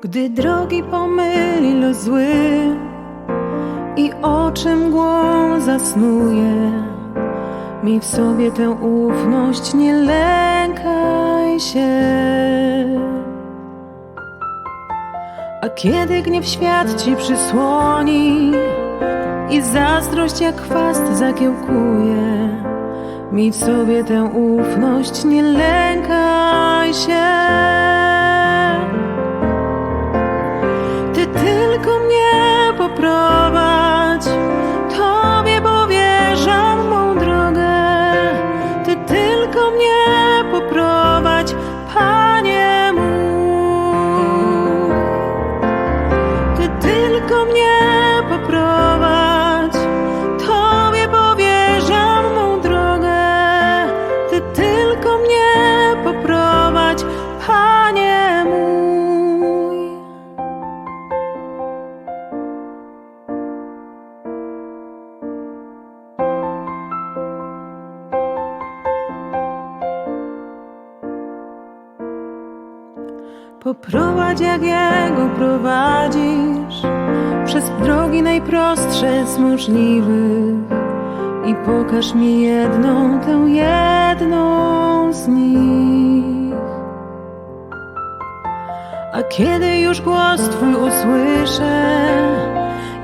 Gdy drogi pomyli los zły i oczy mgłą zasnuje, mi w sobie tę ufność nie lękaj się. A kiedy gniew świat ci przysłoni i zazdrość jak chwast zakiełkuje, mi w sobie tę ufność nie lękaj się. pro Poprowadź jak Jego prowadzisz Przez drogi najprostsze z możliwych. I pokaż mi jedną, tę jedną z nich. A kiedy już głos Twój usłyszę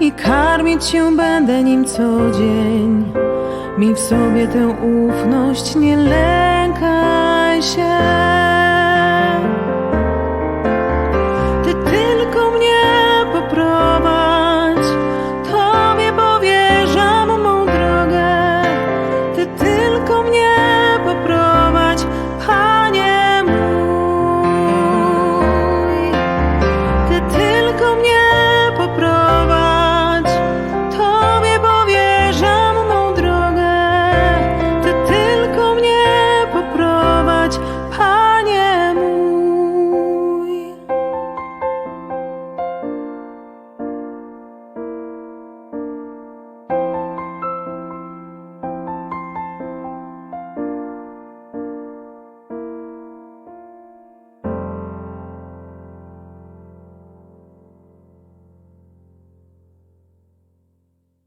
I karmić się będę nim co dzień Mi w sobie tę ufność nie lękaj się